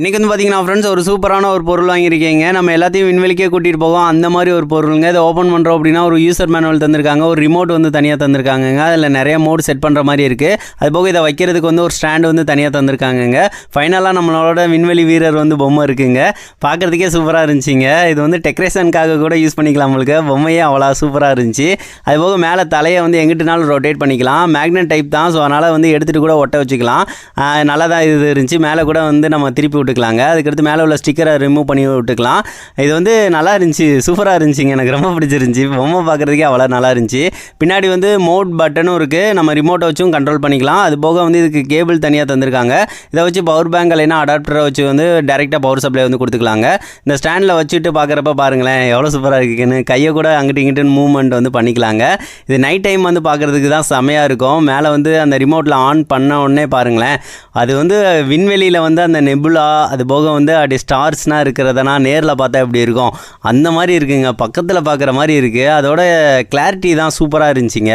இன்றைக்கி வந்து பார்த்தீங்கன்னா ஃப்ரெண்ட்ஸ் ஒரு சூப்பரான ஒரு பொருள் வாங்கியிருக்கீங்க. நம்ம எல்லாத்தையும் விண்வெளிக்கே கூட்டிகிட்டு போவோம். அந்த மாதிரி ஒரு பொருளுங்க. இதை ஓப்பன் பண்ணுறோம் அப்படின்னா ஒரு யூசர் மேனுவல் தந்திருக்காங்க. ஒரு ரிமோட் வந்து தனியாக தந்திருக்காங்கங்க. அதில் நிறைய மோட் செட் பண்ணுற மாதிரி இருக்குது அது போக இதை வைக்கிறதுக்கு வந்து ஒரு ஸ்டாண்டு வந்து தனியாக தந்திருக்காங்கங்க. ஃபைனலாக நம்மளோட விண்வெளி வீரர் வந்து பொம்மை இருக்குங்க. பார்க்குறதுக்கே சூப்பராக இருந்துச்சுங்க. இது வந்து டெக்கரேஷனுக்காக கூட யூஸ் பண்ணிக்கலாம் நம்மளுக்கு பொம்மையே அவ்வளோ சூப்பராக இருந்துச்சு. அது போக மேலே தலையை வந்து எங்கிட்டனாலும் ரொட்டேட் பண்ணிக்கலாம். மேக்னெட் டைப் தான். ஸோ அதனால் வந்து எடுத்துகிட்டு கூட ஒட்ட வச்சுக்கலாம். நல்லதாக நல்லா தான் இது இருந்துச்சு. மேலே கூட வந்து நம்ம திருப்பி விட்டுக்கலாங்க. அதுக்கடுத்து மேலே உள்ள ஸ்டிக்கரை ரிமூவ் பண்ணி விட்டுக்கலாம். இது வந்து நல்லா இருந்துச்சு. சூப்பராக இருந்துச்சுங்க. எனக்கு ரொம்ப பிடிச்சிருந்துச்சி. பொம்மை பார்க்குறதுக்கே அவ்வளோ நல்லா இருந்துச்சு. பின்னாடி வந்து மோட் பட்டனும் இருக்குது நம்ம ரிமோட்டை வச்சும் கண்ட்ரோல் பண்ணிக்கலாம். அது போக வந்து இதுக்கு கேபிள் தனியாக தந்திருக்காங்க. இதை வச்சு பவர் பேங்க் இல்லைன்னா அடாப்டரை வச்சு வந்து டேரெக்டாக பவர் சப்ளை வந்து கொடுத்துக்கலாங்க. இந்த ஸ்டாண்டில் வச்சுட்டு பார்க்குறப்ப பாருங்களேன் எவ்வளோ சூப்பராக இருக்குன்னு. கையை கூட அங்கிட்டு இங்கிட்டு மூவ்மெண்ட் வந்து பண்ணிக்கலாங்க. இது நைட் டைம் வந்து பார்க்குறதுக்கு தான் செமையாக இருக்கும். மேலே வந்து அந்த ரிமோட்டில் ஆன் பண்ண உடனே பாருங்களேன். அது வந்து விண்வெளியில் வந்து அந்த நெபுலா அது போக வந்து அப்படி ஸ்டார்ஸ்னால் இருக்கிறதனா நேரில் பார்த்தா எப்படி இருக்கும்? அந்த மாதிரி இருக்குங்க. பக்கத்தில் பார்க்குற மாதிரி இருக்குது அதோட கிளாரிட்டி தான் சூப்பராக இருந்துச்சுங்க.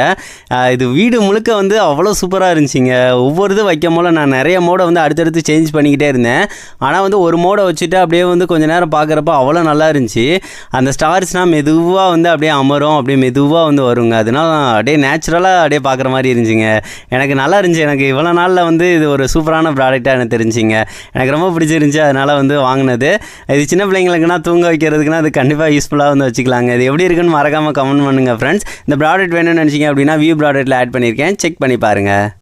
இது வீடு முழுக்க வந்து அவ்வளோ சூப்பராக இருந்துச்சுங்க. ஒவ்வொரு இது வைக்கும் போல நான் நிறைய மோடை வந்து அடுத்தடுத்து சேஞ்ச் பண்ணிக்கிட்டே இருந்தேன். ஆனால் வந்து ஒரு மோடை வச்சுட்டு அப்படியே வந்து கொஞ்ச நேரம் பார்க்குறப்ப அவ்வளோ நல்லா இருந்துச்சு. அந்த ஸ்டார்ஸ்னால் மெதுவாக வந்து அப்படியே அமரும் அப்படியே மெதுவாக வந்து வருங்க. அதனால அப்படியே நேச்சுரலாக அப்படியே பார்க்குற மாதிரி இருந்துச்சுங்க. எனக்கு நல்லா இருந்துச்சு. எனக்கு இவ்வளோ நாளில் வந்து இது ஒரு சூப்பரான ப்ராடக்டாக எனக்கு தெரிஞ்சுங்க எனக்கு ரொம்ப பிடிச்சிருந்துச்சி அதனால் வந்து வாங்கினது. இது சின்ன பிள்ளைங்களுக்குனா தூங்க வைக்கிறதுக்குனா அது கண்டிப்பாக யூஸ்ஃபுல்லாக வந்து வச்சுக்கலாங்க. இது எப்படி இருக்குன்னு மறக்காமல் கமெண்ட் பண்ணுங்கள் ஃப்ரெண்ட்ஸ் இந்த ப்ராடக்ட் வேணும்னு நினச்சிங்க அப்படின்னா வியூ ப்ராடக்ட்டில் ஆட் பண்ணியிருக்கேன். செக் பண்ணி பாருங்கள்